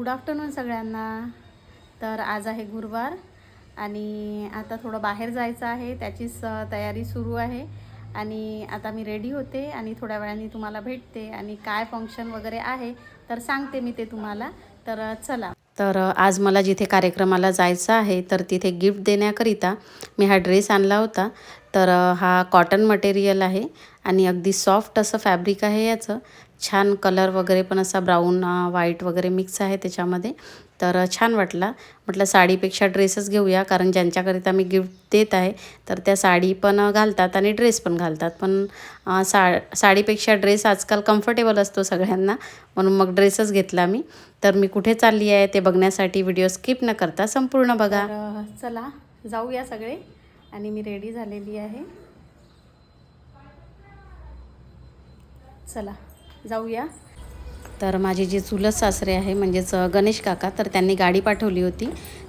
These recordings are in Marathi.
गुड आफ्टरनून सगळ्यांना. तर आज आहे गुरुवार आणि आता थोडं बाहेर जायचं आहे. त्याचीच तयारी सुरू आहे. आणि आता मी रेडी होते आणि थोड्या वेळाने तुम्हाला भेटते. आणि काय फंक्शन वगैरे आहे तर सांगते मी ते तुम्हाला. तर चला. तर आज मला जिथे कार्यक्रमाला जायचं आहे तर तिथे गिफ्ट देण्याकरिता मी हा ड्रेस आणला होता. तर हा कॉटन मटेरियल आहे आणि अगदी सॉफ्ट असं फॅब्रिक आहे याचं. छान कलर वगैरे पण असा ब्राऊन व्हाईट वगैरे मिक्स आहे त्याच्यामध्ये. तर छान वाटला. म्हटलं साडीपेक्षा ड्रेसच घेऊया कारण ज्यांच्याकरिता मी गिफ्ट देत आहे तर त्या साडी पण घालतात आणि ड्रेस पण घालतात. पण सा साडीपेक्षा ड्रेस आजकाल कम्फर्टेबल असतो सगळ्यांना म्हणून मग ड्रेसच घेतला मी. तर मी कुठे चालली आहे ते बघण्यासाठी व्हिडिओ स्किप न करता संपूर्ण बघा. चला जाऊया सगळे. आणि मी रेडी झालेली आहे. चला जाऊया. तर माझे जे चुलत सासरे आहे म्हणजेच गणेश काका तर त्यांनी गाडी पाठवली होती.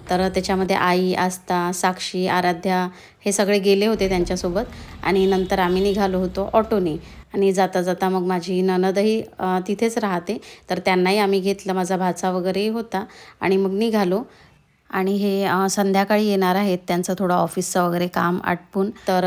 तर त्याच्यामध्ये आई आस्था साक्षी आराध्या हे सगळे गेले होते त्यांच्यासोबत आणि नंतर आम्ही निघालो होतो ऑटोने. आणि जाता जाता मग माझी ननदही तिथेच राहते. तर त्यांनाही आम्ही घेतलं माझा भाचा वगैरेही होता आणि मग निघालो. आणि हे संध्याकाळी येणार आहेत त्यांचं थोडं ऑफिसचं वगैरे काम आटपून. तर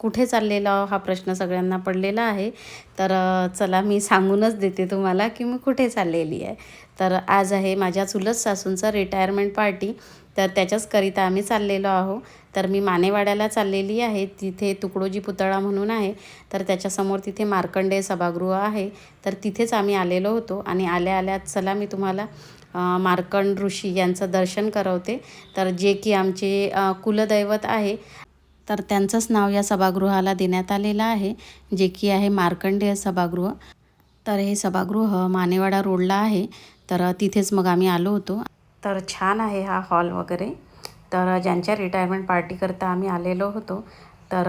कुठे चाललेला हा प्रश्न सगळ्यांना पडलेला आहे. तर चला मी सांगूनच देते तुम्हाला की मी कुठे चाललेली आहे. तर आज आहे माझ्या चुलत सासूंचं रिटायरमेंट पार्टी तर त्याच्याचकरिता आम्ही चाललेलो आहो तर मी मानेवाड्याला चाललेली आहे. तिथे तुकडोजी पुतळा म्हणून आहे. तर त्याच्यासमोर तिथे मार्कंडेय सभागृह आहे. तर तिथेच आम्ही आलेलो होतो आणि आल्या आल्या चला मी तुम्हाला मार्कंड ऋषी यांचं दर्शन करवते. तर जे की आमचे कुलदैवत आहे. तर त्यांचंच नाव या सभागृहाला देण्यात आलेलं आहे जे की आहे मार्कंडेय सभागृह. तर हे सभागृह मानेवाडा रोडला आहे तर तिथेच मग आम्ही आलो होतो. तर छान आहे हा हॉल वगैरे. तर ज्यांच्या रिटायरमेंट पार्टीकरता आम्ही आलेलो होतो. तर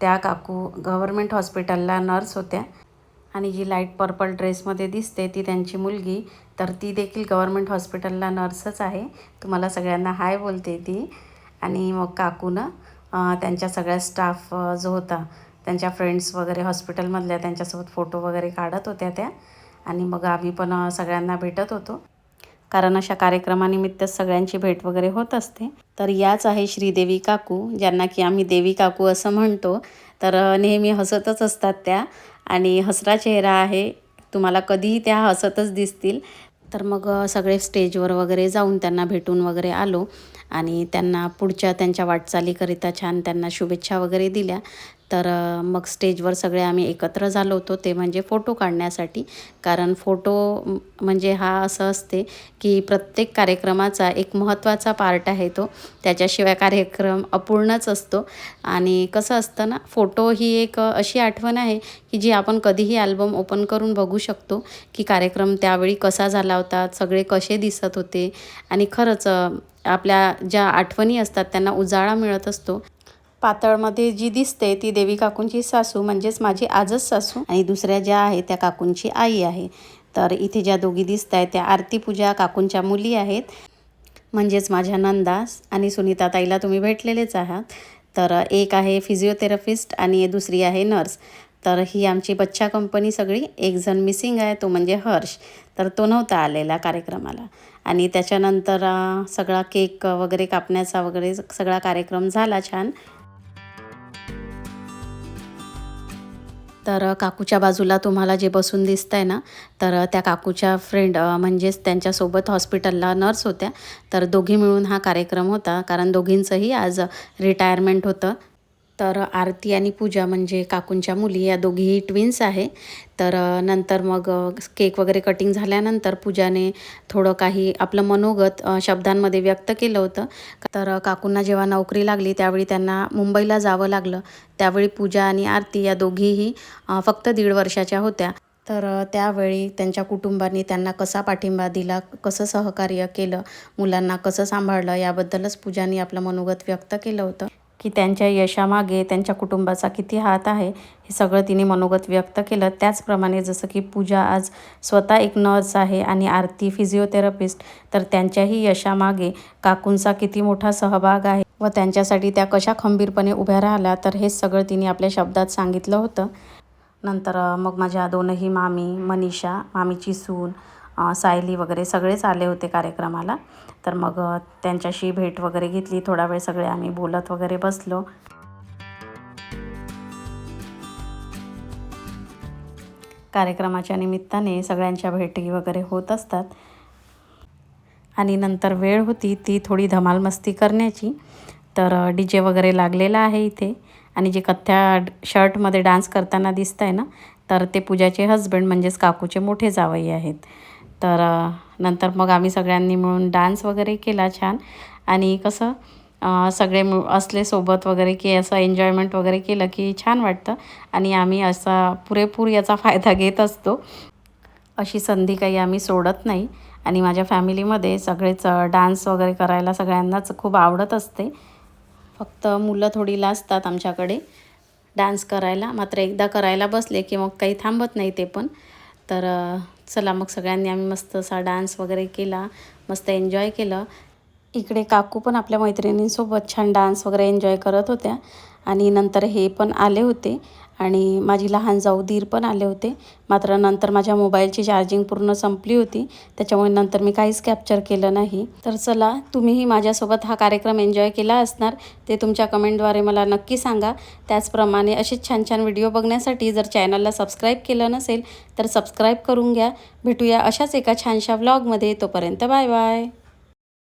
त्या काकू गव्हर्मेंट हॉस्पिटलला नर्स होत्या. आणि जी लाइट पर्पल ड्रेसमध्ये दिसते ती त्यांची मुलगी. तर ती देखील गव्हर्मेंट हॉस्पिटलला नर्सच आहे. तुम्हाला सगळ्यांना हाय बोलते ती. आणि मग काकूनं त्यांच्या सगळ्या स्टाफ जो होता त्यांच्या फ्रेंड्स वगैरे हॉस्पिटलमधल्या त्यांच्यासोबत फोटो वगैरे काढत होत्या त्या. आणि मग आम्ही पण सगळ्यांना भेटत होतो. कारण अशा कार्यक्रमानिमित्त सगळ्यांची भेट वगैरे होत असते. तर याच आहे श्रीदेवी काकू ज्यांना की आम्ही देवी काकू असं म्हणतो. तर नेहमी हसतच असतात त्या. आणि हसरा चेहरा आहे. तुम्हाला कधीही त्या हसतच दिसतील. तर मग सगळे स्टेजवर वगैरे जाऊन त्यांना भेटून वगैरे आलो. आणि त्यांना पुढच्या त्यांच्या वाटचालीकरिता छान त्यांना शुभेच्छा वगैरे दिल्या. तर मग स्टेजवर सगळे आम्ही एकत्र झालो होतो ते म्हणजे फोटो काढण्यासाठी. कारण फोटो म्हणजे हा असं असते की प्रत्येक कार्यक्रमाचा एक महत्त्वाचा पार्ट आहे तो. त्याच्याशिवाय कार्यक्रम अपूर्णच असतो. आणि कसं असतं ना फोटो ही एक अशी आठवण आहे की जी आपण कधीही ॲल्बम ओपन करून बघू शकतो की कार्यक्रम त्यावेळी कसा झाला होता सगळे कसे दिसत होते. आणि खरंच आपल्या ज्या आठवणी असतात त्यांना उजाळा मिळत असतो. पातळमध्ये जी दिसते ती देवी काकूंची सासू म्हणजेच माझी आजच सासू आणि दुसऱ्या ज्या आहे त्या काकूंची आई आहे. तर इथे ज्या दोघी दिसत आहेत त्या आरती पूजा काकूंच्या मुली आहेत म्हणजेच माझ्या नंदास आणि सुनीता ताईला तुम्ही भेटलेलेच आहात. तर एक आहे फिजिओथेरपिस्ट आणि दुसरी आहे नर्स तर ही आमची बच्चा कंपनी सगळी एक जण मिसिंग आहे तो म्हणजे हर्ष. तर तो नव्हता आलेला कार्यक्रमाला. आणि त्याच्यानंतर सगळा केक वगैरे कापण्याचा वगैरे सगळा कार्यक्रम झाला छान. तर काकूच्या बाजूला तुम्हाला जे बसून दिसत आहे ना तर त्या काकूच्या फ्रेंड म्हणजेच त्यांच्यासोबत हॉस्पिटलला नर्स होत्या. तर दोघी मिळून हा कार्यक्रम होता. कारण दोघींचंही आज रिटायरमेंट होतं. तर आरती आणि पूजा म्हणजे काकूंच्या मुली या दोघीही ट्विन्स आहे. तर नंतर मग केक वगैरे कटिंग झाल्यानंतर पूजाने थोडं काही आपलं मनोगत शब्दांमध्ये व्यक्त केलं होतं. तर काकूंना जेव्हा नोकरी लागली त्यावेळी त्यांना मुंबईला जावं लागलं. त्यावेळी पूजा आणि आरती या दोघीही फक्त दीड वर्षाच्या होत्या. तर त्यावेळी त्यांच्या कुटुंबांनी त्यांना कसा पाठिंबा दिला कसं सहकार्य केलं मुलांना कसं सांभाळलं याबद्दलच पूजानी आपलं मनोगत व्यक्त केलं होतं. की त्यांच्या यशामागे त्यांच्या कुटुंबाचा किती हात आहे हे सगळं तिने मनोगत व्यक्त केलं. त्याचप्रमाणे जसं की पूजा आज स्वतः एक नर्स आहे आणि आरती फिजिओथेरपिस्ट तर त्यांच्याही यशामागे काकूंचा किती मोठा सहभाग आहे व त्यांच्यासाठी त्या कशा खंबीरपणे उभ्या राहिल्या तर हे सगळं तिने आपल्या शब्दात सांगितलं होतं. नंतर मग माझ्या दोनही मामी मनीषा मामीची सून सायली वगैरे सगळेच आले होते कार्यक्रमाला. तर मग त्यांच्याशी भेट वगैरे घेतली. थोडा वेळ सगळे आम्ही बोलत वगैरे बसलो. कार्यक्रमाच्या निमित्ताने सगळ्यांच्या भेटी वगैरे होत असतात. आणि नंतर वेळ होती ती थोडी धमाल मस्ती करण्याची. तर डी जे वगैरे लागलेला आहे इथे. आणि जे कथ्या शर्टमध्ये डान्स करताना दिसत आहे ना तर ते पूजाचे हजबंड म्हणजेच काकूचे मोठे जावई आहेत. तर नंतर मग आम्ही सगळ्यांनी मिळून डान्स वगैरे केला छान. आणि कसं सगळे मिळ असले सोबत वगैरे की असं एन्जॉयमेंट वगैरे केलं की छान वाटतं. आणि आम्ही असा पुरेपूर याचा फायदा घेत असतो. अशी संधी काही आम्ही सोडत नाही. आणि माझ्या फॅमिलीमध्ये सगळेच डान्स वगैरे करायला सगळ्यांनाच खूप आवडत असते. फक्त मुलं थोडी लाजतात आमच्याकडे डान्स करायला. मात्र एकदा करायला बसले की मग काही थांबत नाही ते पण. तर चला मग सगळ्यांनी आम्ही मस्त असा डान्स वगैरे केला मस्त एन्जॉय केलं. इकडे काकू पण आपल्या मैत्रिणींसोबत छान डान्स वगैरे एन्जॉय करत होत्या. आणि नंतर हे पण आले होते. आणि माझी लहान जाऊ दीर पण आले होते. मात्र नंतर माझ्या मोबाईलची चार्जिंग पूर्ण संपली होती. त्याच्यामुळे नंतर मी काहीच कॅप्चर केलं नाही. तर चला तुम्हीही माझ्यासोबत हा कार्यक्रम एन्जॉय केला असणार. ते तुमच्या कमेंटद्वारे मला नक्की सांगा. त्याचप्रमाणे असेच छान छान व्हिडिओ बघण्यासाठी जर चॅनलला सबस्क्राईब केलं नसेल तर सबस्क्राईब करून घ्या. भेटूया अशाच एका छानशा व्लॉगमध्ये तोपर्यंत बाय बाय